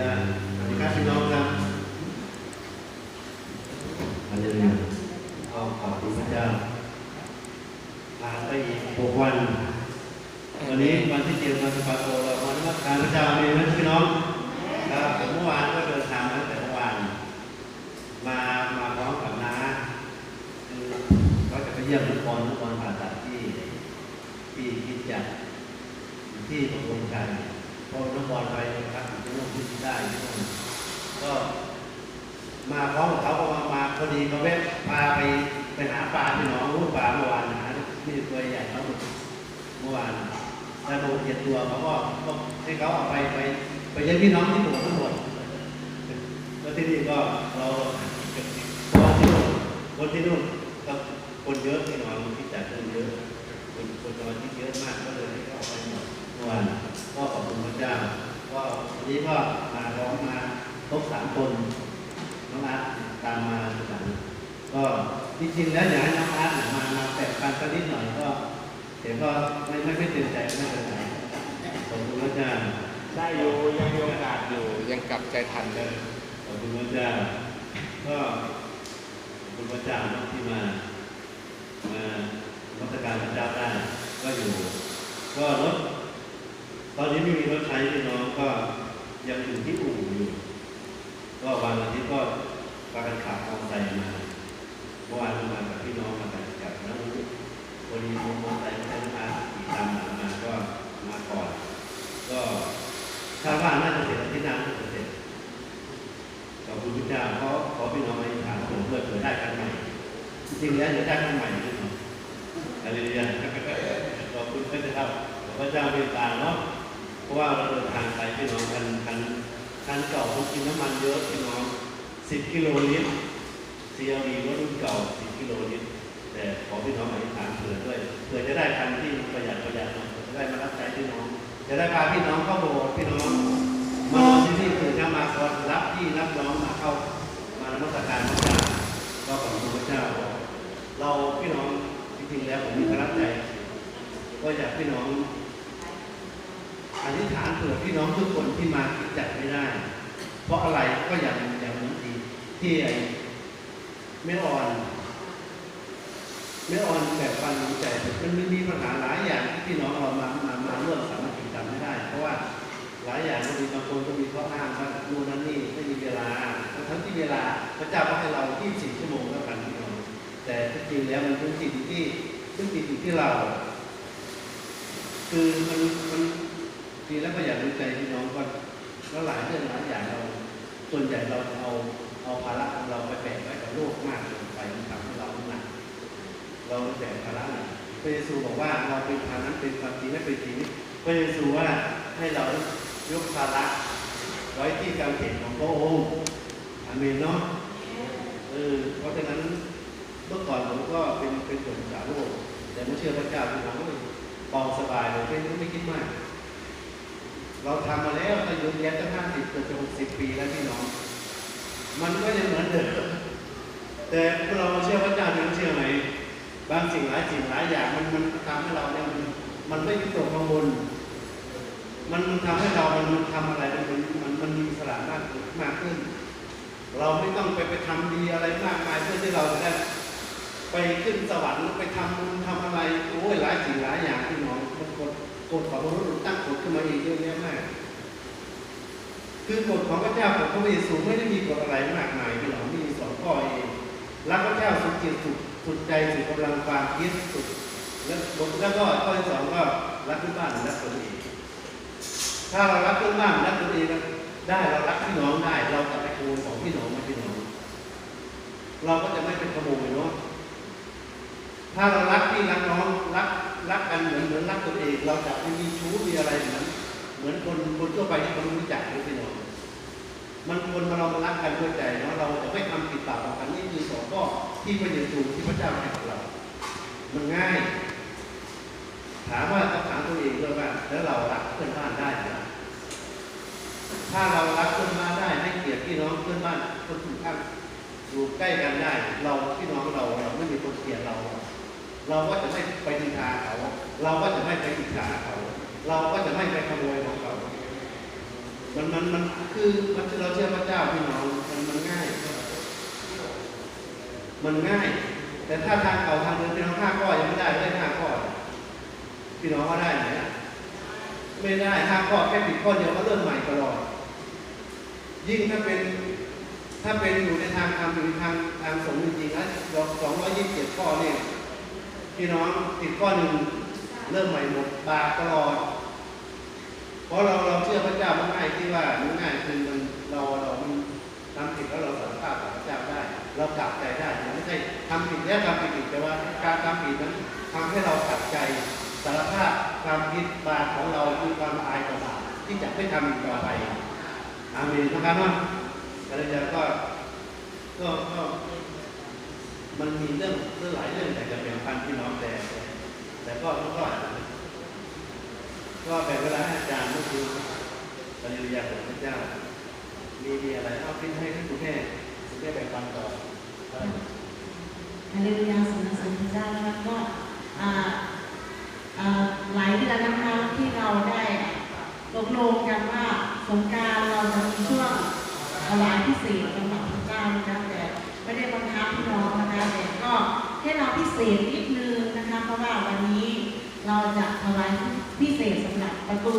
ยาสวัสดีครับพี่น้องครับอันนี้ก็ขอบคุณพระเจ้าผ่านไปอีกหกวันวันนี้วันที่เจ็ดวันสปาโตเราวันนักการพระเจ้ามีนะพี่น้องครับผมเมื่อวานก็เดินทางตั้งแต่เมื่อวานมามาพร้อมกับน้าคือเขาจะไปเยี่ยมลูกบอลลูกบอลผ่าตัดที่ที่คิดจัดที่ตกลงกัน พอลูกบอลไปนะครับที่นู่นที่ได้ที่นู่นก็มาพร้อมกับเขาก็มามาพอดีเขาแวะพาไปไปหาปลาพี่หนองรู้ปลาเมื่อวานหาที่ตัวใหญ่เขาเมื่อวานแล้วโดนเจ็ดตัวเขาก็ก็ให้เขาเอาไปไปไปยี่ยมพี่น้องที่หมู่ทั้งหมดแล้วที่นี่ก็เราคนที่นู่นคนที่นู่นก็คนเยอะที่หนอนที่จัดคนเยอะคนคนนอนที่เยอะมากก็เลยให้เขาเอาไปหมด มื่อวานก็ขอบคุณพระเจ้าก็วันนี้ก็มาร้องมาครบสามคนน้องอาร์ตตามมาทีหลังก็จริงๆแล้วอยากให้น้องอาร์ตมามาแตะกันสักนิดหน่อยก็เดี๋ยวก็ไม่ไม่ไม่เต็มใจไม่เป็นไรขอบคุณพระเจ้าได้อยู่ยังมีโอกาสอยู่ยังกลับใจทันเลยขอบคุณพระเจ้าก็ขอบคุณพระเจ้าที่มามารัชการพระเจ้าได้ก็อยู่ ก็รถ ตอนนี้ไม่มีรถใช้พี่น้องก็ยังอยู่ที่อู่อยู่ ก็วันอาทิตย์ก็พากันขับมอเตอร์ไซค์มาเมื่อวานมากับพี่น้องมากับกับน้องวันนี้มอเตอร์ไซค์ไม่ได้มาขี่ตามหลังมาก็มาก่อน ก็คาดว่าน่าจะเสร็จอาทิตย์หน้าน่าจะเสร็จขอบคุณพระเจ้าเพราะขอพี่น้องมาอธิษฐานผมเพื่อเผื่อได้กันใหม่จริงๆแล้วจะได้กันใหม่พี่น้องอะไรเรียนขอบคุณพระเจ้าขอพระเจ้าเมตตาเนาะ ราะว่าเราเดินทางไปพี่น้องคันคันคันเก่าเขากินน้ำมันเยอะพี่น้องสิบกิโลลิตร CLD รถรุ่นเก่าสิบกิโลลิตร แต่ขอพี่น้องอธิษฐานเผื่อด้วยเผื่อจะได้คันที่ประหยัดประหยัดหน่อยจะได้มารับใช้พี่น้อง จะได้พาพี่น้องเข้าโบสถ์พี่น้องมานอนที่นี่ตื่นเช้ามาก่อนรับพี่รับน้องมาเข้ามานมัสการพระเจ้าก็ขอบคุณพระเจ้า เราพี่น้องจริงๆแล้วผมมีพระใจ ก็อยากพี่น้อง อธิษฐานเผื่อพี่น้องทุกคนที่มาจัดไม่ได้ เพราะอะไรก็อย่างอย่างนี้ทีที่ไอ้ไม่อ่อนไม่อ่อนแบบวันใจมันมีปัญหาหลายอย่างที่พี่น้องเรามามามาร่วมสามัคคีกันไม่ได้ เพราะว่าหลายอย่างก็มีบางคนก็มีข้ออ้างว่านู่นนั่นนี่ไม่มีเวลาทั้งที่เวลาพระเจ้าก็ให้เรา24ชั่วโมงแล้วกันพี่น้องแต่ที่จริงแล้วมันเป็นสิ่งที่ซึ่งติดอยู่ที่เรา คือมันมัน ทีแล้วก็อยากรู้ใจพี่น้องว่าแล้วหลายเรื่องหลายอย่างเรา ส่วนใหญ่เราเอาเอาภาระของเราไปแบกไว้กับโลกมากเกินไปมันทำให้เราหนักเราแบกภาระหนักพระเยซูบอกว่าเราเป็นภาระเป็นความจริงและเป็นจริงพระเยซูว่าให้เรายกภาระไว้ที่การเห็นของพระองค์อาเมนเนาะเออเพราะฉะนั้นเมื่อก่อนผมก็เป็นเป็นคนสาวโลกแต่เมื่อเชื่อพระเจ้าเป็นเราก็เบาสบายเลยไม่ไม่คิดมาก เราทำมาแล้วตั้งเยอะแยะตั้งห้าสิบเกือบจะหกสิบปีแล้วพี่น้อง มันก็ยังเหมือนเดิมแต่เราเชื่อพระเจ้าเป็นเชื่อไหมบางสิ่งหลายสิ่งหลายอย่างมันมันทำให้เราเนี่ยมันมันไม่วิตกกังวลมันมันทำให้เรา มันมันทำอะไรมันมันมันมันมีสระมากขึ้นมากขึ้น เราไม่ต้องไปไปทำดีอะไรมากมายเพื่อที่เราจะได้ไปขึ้นสวรรค์ไปทำบุญทำอะไรโอ้ยหลายสิ่งหลายอย่างที่หมองมัน กฎของพระพุทธตั้งกฎขึ้นมาเองเยอะแยะมาก คือกฎของพระเจ้ากฎของพระเยซูไม่ได้มีกฎอะไรมากมายพี่น้องมีสองข้อเองรักพระเจ้าสุดจิตสุดสุดใจสุดกำลังความคิดสุด แล้วแล้วก็ข้อที่สองก็รักเพื่อนบ้านรักตนเองถ้าเรารักเพื่อนบ้านรักตัวเองได้เรารักพี่น้องได้ เราจะไปโมยของพี่น้องมาพี่น้อง เราก็จะไม่เป็นขโมยเนาะ ถ้าเรารักพี่รักน้องรักรักกันเหมือนเหมือนรักตัวเอง เราจะไม่มีชู้มีอะไรเหมือนเหมือนคนคนทั่วไปที่เขารู้จักหรือพี่น้องมันควรมาเรามารักกันด้วยใจเนาะเราจะไม่ทำผิดบาปต่อกันนี่คือสองข้อที่พระเยซูที่พระเจ้าให้กับเรา มันง่าย ถามว่าต้องถามตัวเองด้วยว่าแล้วเรารักเพื่อนบ้านได้ไหมถ้าเรารักเพื่อนบ้านได้ให้เกียรติพี่น้องเพื่อนบ้านคนถูกข้างอยู่ใกล้กันได้ เราพี่น้องเราเราไม่มีคนเกลียดเรา เราก็จะไม่ไปดินทาเขา เราก็จะไม่ไปอิจฉาเขา เราก็จะไม่ไปขโมยของเขา มันมันมันคือมันเราเชื่อพระเจ้าพี่น้องมันมันง่าย มันง่าย แต่ถ้าทางเก่าทางเดิมพี่น้องห้าข้อยังไม่ได้ได้ห้าข้อพี่น้องว่าได้ไหมล่ะไม่ได้ห้าข้อแค่ผิดข้อเดียวก็เริ่มใหม่ตลอด ยิ่งถ้าเป็นถ้าเป็นอยู่ในทางธรรมอยู่ในทางทางสงฆ์จริงๆแล้วสองร้อยยี่สิบเจ็ดข้อเนี่ย พี่น้องผิดข้อหนึ่งเริ่มใหม่หมดบาปตลอด เพราะเราเราเชื่อพระเจ้ามันง่ายที่ว่ามันง่ายคือมันเราเรามันทำผิดแล้วเราสารภาพกับพระเจ้าได้ เรากลับใจได้มันไม่ใช่ทำผิดแล้วทำผิดอีกแต่ว่าการทำผิดนั้นทำให้เรากลับใจสารภาพความผิดบาปของเราคือความอายต่อบาปที่จะไม่ทำอีกต่อไปอาเมนนะครับเนาะอะไรอย่างก็ก็ก็ มันมีเรื่องเรื่องหลายเรื่องแต่จะเป็นพันพี่น้องแต่ แต่ก็ก็ก็แบ่งเวลาให้อาจารย์ก็คือปริยาของพระเจ้า มีมีอะไรเอาพิ้นให้ท่านคุณแม่คุณแม่แบ่งปันต่อฮาเลลูยาสรรเสริญพระเจ้านะคะก็อ่าอ่าหลายเดือนนะคะที่เราได้ตกลงกันว่าสงการเราจะมีช่วงถวายพิเศษสำหรับพระเจ้านะคะแต่ไม่ได้บังคับพี่น้องนะคะ ก็ให้เราพิเศษนิดนึงนะคะ เพราะว่าวันนี้เราจะถวายพิเศษสำหรับประตู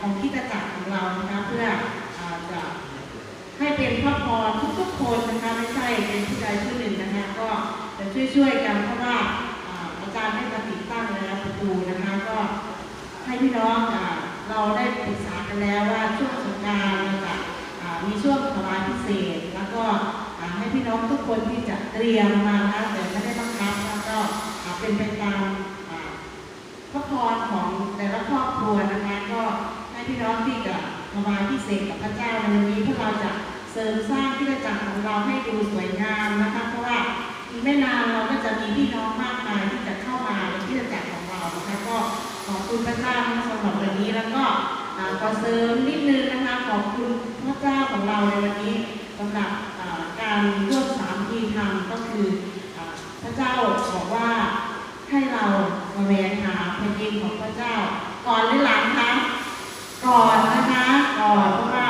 ของคริดจักรของเรานะคะเพื่อจะให้เป็นพระพรทุกๆคนนะคะไม่ใช่เป็นผู้ใดผู้หนึ่งนะคะก็จะช่วยๆกันเพราะว่าอาจารย์ได้มาติดตั้งแล้วประตูนะคะก็ให้พี่น้องเราได้ปรึกษากันแล้วว่าช่วงสงการเราจะมีช่วงถวายพิเศษแล้วก็ ให้พี่น้องทุกคนที่จะเตรียมมานะคะแต่ไม่ได้บังคับแล้วก็เป็นไปตามพระพรของแต่ละครอบครัวนะคะ ก็ให้พี่น้องที่จะถวายพิเศษกับพระเจ้าในวันนี้พื่อเราจะเสริมสร้างที่จักรของเราให้ดูสวยงามนะคะ เพราะว่าอีกไม่นานเราก็จะมีพี่น้องมากมายที่จะเข้ามาในที่จักรของเรานะคะก็ขอบคุณพระเจ้าสำหรับวันนี้แล้วก็ขอเสริมนิดนึงนะคะขอบคุณพระเจ้าของเราในวันนี้สำหรับ การรวมสามทีทำก็คือพระเจ้าบอกว่าให้เรามาแวงหาแผ่นดินของพระเจ้า ก่อนหรือหลังคะก่อนนะคะก่อนเพราะว่า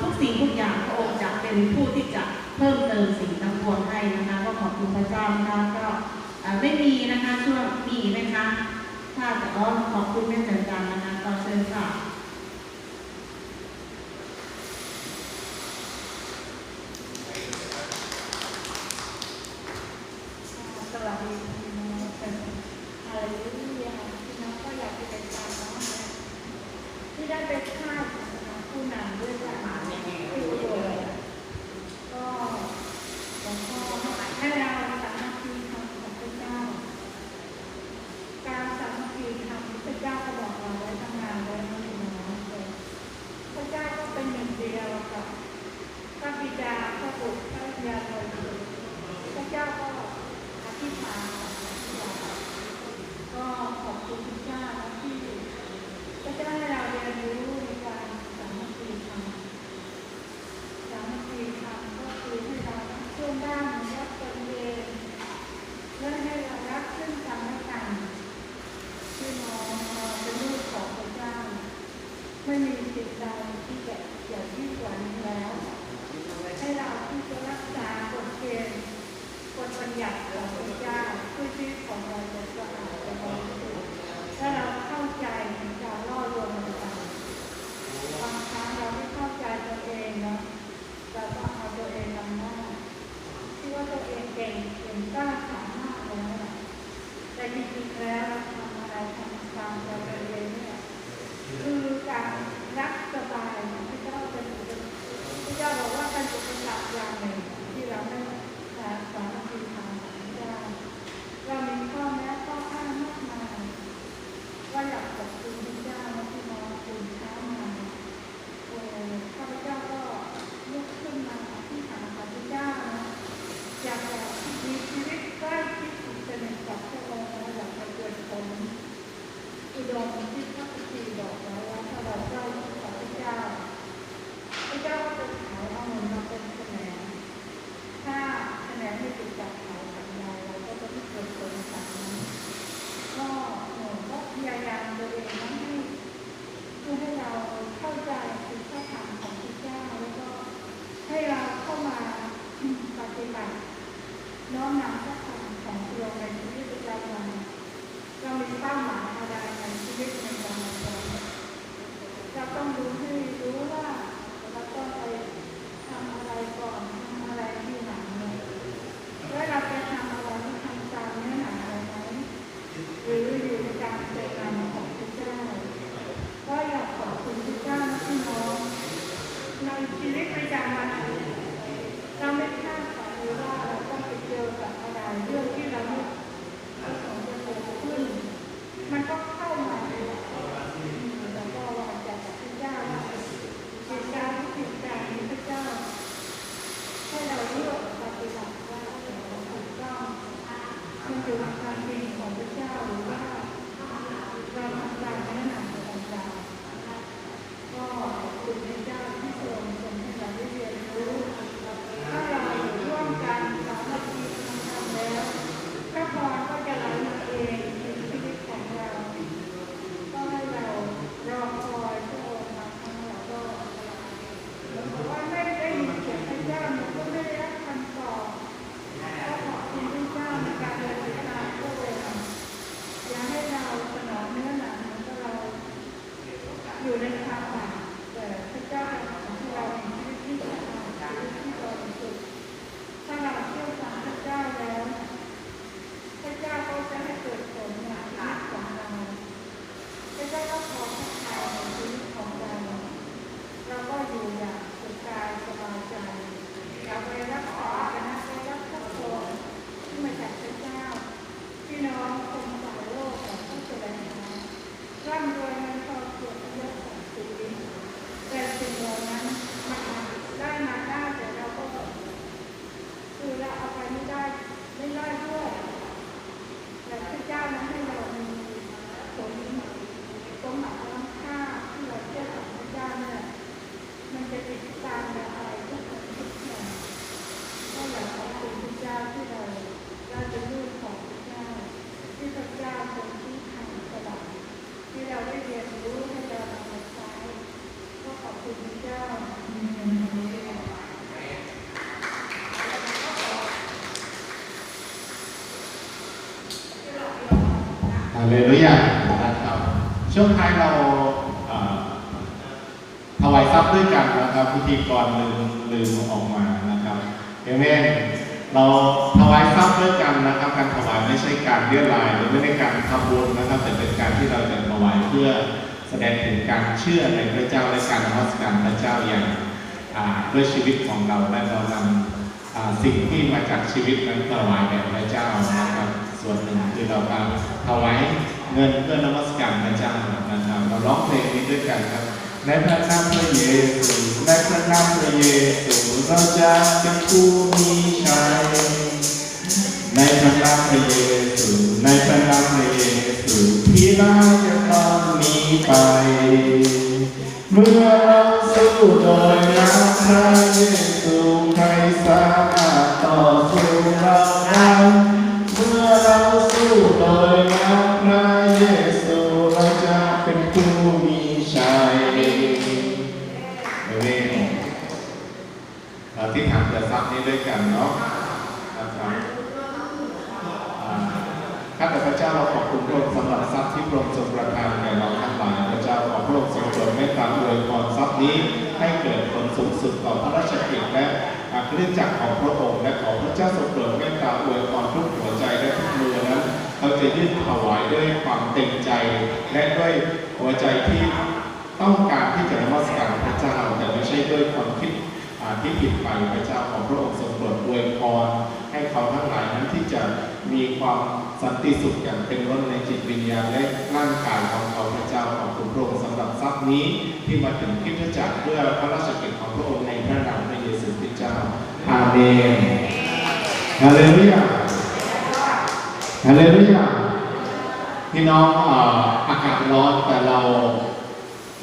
ทุกสิ่งทุกอย่างพระองค์จะเป็นผู้ที่จะเพิ่มเติมสิ่งทั้งปวงให้นะคะก็ขอบคุณพระเจ้านะคะก็ไม่มีนะคะช่วงมีไหมคะถ้าแต่ก็ขอบคุณแม่จันจันนะคะก็เชิญค่ะ สวัสดีพี่น้องเป็นอะไรลูยาพี่น้องก็อยากจะเป็นตามน้องนะที่ได้เป็นข้าผู้นำด้วยกันผู้โดยก็หลวงพ่อให้เราสามัคคีทำของพระเจ้า การสามัคคีทำพระเจ้าก็บอกเราไว้ตั้งนานแล้วนะพี่น้องเลยพระเจ้าก็เป็นหนึ่งเดียวกับพระบิดาพระบุตรพระวิญญาณบริสุทธิ์พระเจ้าก็ อธิษฐานก็ขอบคุณพระเจ้าที่พระเจ้าให้เราเรียนรู้ในการสามัคคีธรรมสามัคคีธรรมก็คือให้เราช่วยด้านรักตนเองและให้เรารักซึ่งกันและกันที่น้องเราเป็นลูกของพระเจ้า ไม่มีสิ่งใดที่จะเกี่ยวที่กว่านี้แล้ว ให้เราที่จะรักษากฎเกณฑ์ กฎบัญญัติของพระเจ้าเพื่อชีวิตของเราจะสะอาดและบริสุทธิ์ถ้าเราเข้าใจในการล่อลวงต่างๆบางครั้งเราไม่เข้าใจตัวเองนะเราก็เอาตัวเองนำหน้าที่ว่าตัวเองเก่งเก่งกล้าสามารถแล้วนะ แต่จริงแล้วเราทำอะไรทำตามตัวเองเนี่ยคือการรักสบายของพระเจ้าเป็นอุปสรรคพระเจ้าบอกว่าการจุดปสรรคอย่างหนึ่งที่เราไม่ การสอนคือทางของพระเจ้าเรามีข้อแม้ข้ออ้างมากมายว่าอยากขอบคุณพระเจ้าและที่น้องคุณเช้ามาเออข้าพเจ้าก็ลุกขึ้นมาที่ฐานของพระเจ้านะอยากจะมีชีวิตใกล้ชิดสนิทกับพระองค์และอยากจะเกิด ฏิบัติน้อมนำพระคำของเราในชีวิตประจำวันเรามีเป้าหมายอะไรในชีวิตในวันวันเราต้องรู้ให้รู้ว่าเราต้องไปทำอะไรก่อนทำอะไรที่หลังเนี่ยแล้วเราไปทำอะไรที่ทำตามเนื้อหาอะไรไหมหรืออยู่ในการเจริญของพระเจ้า ก็อยากขอบคุณพระเจ้านะพี่น้องในชีวิตประจำวันเราไม่คาดฝันเลยว่าเราต้องไปเจอกับอะไรเรื่องที่เราไม่ประสงค์จะเกิดขึ้น มันก็เข้ามาในแล้วก็ว่าจากพระเจ้าว่าเหตุการณ์ทุกเหตุการณ์นี้พระเจ้า ให้เราเลือกปฏิบัติว่าเราถูกต้อง มันอยู่ในความจริงของพระเจ้าหรือว่า เราทำตามเนื้อหาของเราก็ขอบคุณพระเจ้าที่ทรงทรงให้เราได้เรียนรู้ถ้าเราอยู่ร่วมกันสามัคคีทำทำแล้วพระพรก็จะไหลมาเองในชีวิตของเรา ก็ให้เรารอคอยพระองค์มาครั้งเราก็เพราะว่าไม่ได้ยินเสียงพระเจ้ามันก็ไม่ได้รับคำตอบก็ขอบคุณพระเจ้าในการเดินทางพระองค์ อย่าให้เราสนองเนื้อหนังเหมือนกับเราอยู่ในความหมายแต่พระเจ้าของเราในชีวิตที่สะอาดชีวิตที่บริสุทธิ์ถ้าเราเชื่อฟังพระเจ้าแล้ว พระเจ้าก็จะให้เกิดผลในชีวิตของเราพระเจ้าก็ขอพระทัยในชีวิตของเรา เราก็อยู่อย่างสุขกายสบายใจเราไปรักษากันนะไปรักษาคนที่มาจากพระเจ้า พี่น้องคนสายโลกของผู้แสดงธรรมร่ำรวยเงินทองเกียรติยศศักดิ์ศรีแต่สิ่งเหล่านั้นมันได้มาได้แต่เราก็คือเราเอาไปไม่ได้ไม่ได้ด้วยแต่พระเจ้านั้นให้เรามีสมสมบัติล้ำค่าที่เราเชื่อกับพระเจ้าเนี่ยมันจะติดตามเราอะไรทุกคนทุกอย่างก็อยากขอบคุณพระเจ้าที่เราได้เป็นลูกของพระเจ้า ที่พระเจ้าทรงที่ทางสลับที่เราได้เรียนรู้ให้เรานำมาใช้ก็ขอบคุณพระเจ้า ฮาเลลูยานะครับช่วงท้ายเราถวายทรัพย์ด้วยกันนะครับพิธีกรลืมลืมออกมานะครับเอเมนเราถวายทรัพย์ด้วยกันนะครับ การถวายไม่ใช่การเรียรายหรือไม่ได้การทำบุญนะครับ แต่เป็นการที่เราจะถวายเพื่อแสดงถึงการเชื่อในพระเจ้าและการนมัสการพระเจ้าอย่างด้วยชีวิตของเราและเรานำสิ่งที่มาจากชีวิตนั้นถวายแด่พระเจ้านะครับส่วนหนึ่งคือเราการ ถวายเงินเพื่อนมัสการพระเจ้านะครับเราร้องเพลงนี้ด้วยกันครับในพระนามพระเยซูในพระนามพระเยซูเราจะเป็นผู้มีชัยในพระนามพระเยซูในพระนามพระเยซูที่เราจะต้องหนีไป เมื่อเราสู้โดยน้ำพระามเกิดทรัพย์นี้ด้วยกันเนาะนะครับข้าแต่พระเจ้าเราขอบคุณพระองค์สำหรับทรัพย์ที่พระองค์ทรงประทานแก่เราทั้งหลายพระเจ้าขอพระองค์ทรงโปรดเมตตาอวยพรทรัพย์นี้ให้เกิดผลสูงสุดต่อพระราชกิจและอาคริสตจักรของพระองค์และขอพระเจ้าทรงโปรดเมตตาอวยพรทุกหัวใจและทุกมือนั้นเราจะยื่นถวายด้วยความเต็มใจ และด้วยหัวใจที่ต้องการที่จะนมัสการพระเจ้าแต่ไม่ใช่ด้วยความคิด ที่ผิดไปพระเจ้าของพระองค์ทรงโปรดอวยพรให้เขาทั้งหลายนั้นที่จะมีความสันติสุขอย่างเต็มล้นในจิตวิญญาณและร่างกายของเขาพระเจ้าของคุณพระองค์สำหรับทรัพย์นี้ที่มาถึงคริดจักรเพื่อพระราชกิจของพระองค์ในพระนามพระเยซูคริสต์เจ้าอาเมนฮาเลลูยาฮาเลลูยาพี่น้องอาอากาศร้อนแต่เรา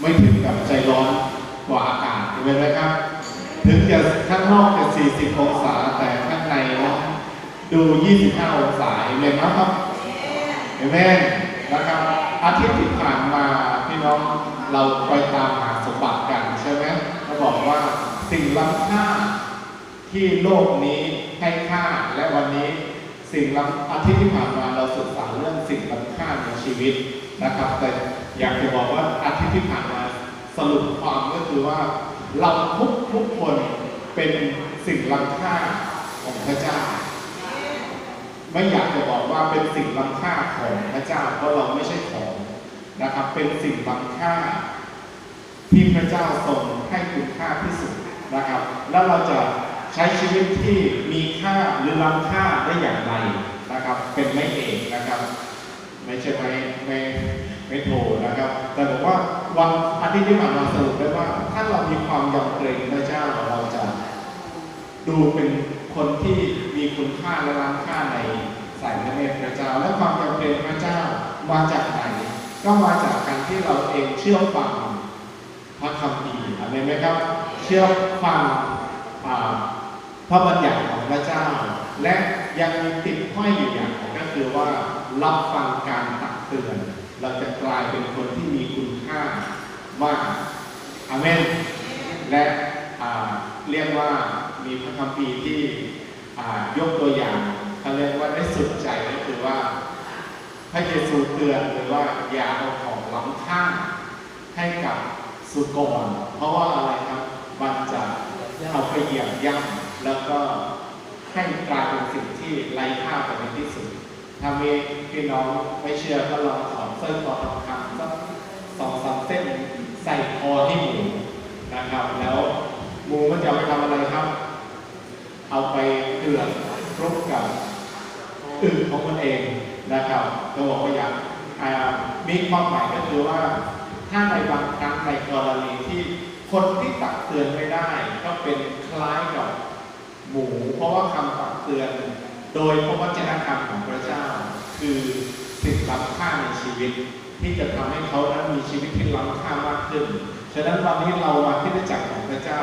ไม่ถึงกับใจร้อนกว่าอากาศใช่ไหมครับ ถึงจะข้างนอกจะ 40 องศา แต่ข้างในนะดู 25 องศาเห็นไหมครับเห็นไหมนะครับอาทิตย์ที่ผ่านมาพี่น้องเราไปตามหาสมบัติกันใช่ไหมเขาบอกว่าสิ่งล้ำค่าที่โลกนี้ให้ค่าและวันนี้สิ่งล้ำอาทิตย์ที่ผ่านมาเราศึกษาเรื่องสิ่งล้ำค่าในชีวิตนะครับ แต่อยากจะบอกว่าอาทิตย์ที่ผ่านมาสรุปความก็คือว่า เราทุกทุกคนเป็นสิ่งล้ำค่าของพระเจ้า ไม่อยากจะบอกว่าเป็นสิ่งล้ำค่าของพระเจ้าเพราะเราไม่ใช่ของนะครับ เป็นสิ่งล้ำค่า ที่พระเจ้าทรงให้คุณค่าที่สุดนะครับ แล้วเราจะใช้ชีวิตที่มีค่าหรือล้ำค่าได้อย่างไรนะครับ เป็นไม่เองนะครับ ไม่ใช่ไม่ไม่ไม่โทนะครับ แต่บอกว่า วันอาทิตย์ที่ผ่านมาสรุปได้ว่า ถ้าเรามีความยำเกรงพระเจ้าเราจะดูเป็นคนที่มีคุณค่าและล้ำค่าในสายพระเนตรพระเจ้า และความจำเป็นพระเจ้ามาจากไหน ก็มาจากการที่เราเองเชื่อฟังพระคัมภีร์อะไรไหมครับ เชื่อฟังพระบัญญัติของพระเจ้า และยังมีติดห้อยอยู่อย่างก็คือว่ารับฟังการตักเตือน เราจะกลายเป็นคนามาอาเมนและเรียกว่ามีพระคัมภีร์ที่ยกตัวอย่างเขาเรียกว่าได้สุดใจก็คือว่า พระเยซูเตือนเลยว่าอย่าเอาของล้ำค่าให้กับสุกรเพราะว่าอะไรครับมันจะเอาไปเหยียบย่ำแล้วก็ให้กลายเป็นสิ่งที่ไร้ค่าไปในที่สุดถ้ามีพี่น้องไม่เชื่อก็ลองถอดสร้อยคอทองคำสักสองสามเส้น ใส่คอให้หมูนะครับ แล้วหมูมันจะไปทำอะไรครับ เอาไปเกลือคลุกกับอึของมันเองนะครับก็บอกว่าอย่างมีความหมายก็คือว่า ถ้าในบางครั้งในกรณีที่คนที่ตักเตือนไม่ได้ ก็เป็นคล้ายกับหมู เพราะว่าคำตักเตือน โดยพระวจนะธรรมของพระเจ้า คือสิ่งล้ำค่าในชีวิต ที่จะทำให้เขานั้นมีชีวิตที่ล้ำค่ามากขึ้น ฉะนั้นวันนี้เรามาที่ได้จักของพระเจ้า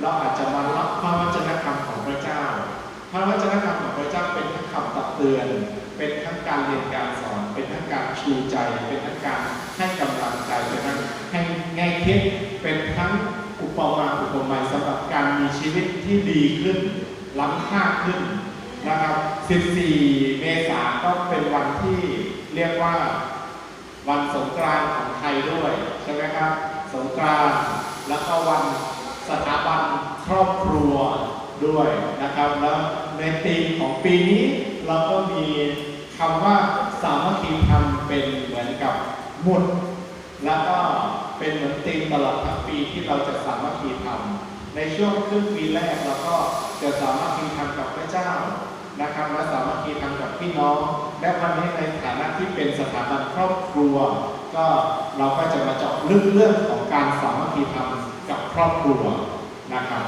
เราอาจจะมารับพระวจนะธรรมของพระเจ้า พระวจนะธรรมของพระเจ้าเป็นทั้งคำตักเตือน เป็นทั้งการเรียนการสอน เป็นทั้งการชูใจ เป็นทั้งการให้กำลังใจ เป็นทั้งให้แง่คิด เป็นทั้งอุปมาอุปไมยสำหรับการมีชีวิตที่ดีขึ้น ล้ำค่าขึ้นนะครับ 14 เมษาก็เป็นวันที่เรียกว่า วันสงกรานต์ของไทยด้วยใช่ไหมครับ สงกรานต์แล้วก็วันสถาบันครอบครัวด้วยนะครับ แล้วในธีมของปีนี้เราก็มีคำว่าสามัคคีธรรมเป็นเหมือนกับหมุด แล้วก็เป็นเหมือนธีมตลอดทั้งปีที่เราจะสามัคคีธรรมในช่วงครึ่งปีแรกเราก็จะสามัคคีธรรมกับพระเจ้า นะครับและสามัคคีธรรมกับพี่น้อง และวันนี้ในฐานะที่เป็นสถาบันครอบครัว ก็เราก็จะมาเจาะลึกเรื่องของการสามัคคีธรรมกับครอบครัวนะครับ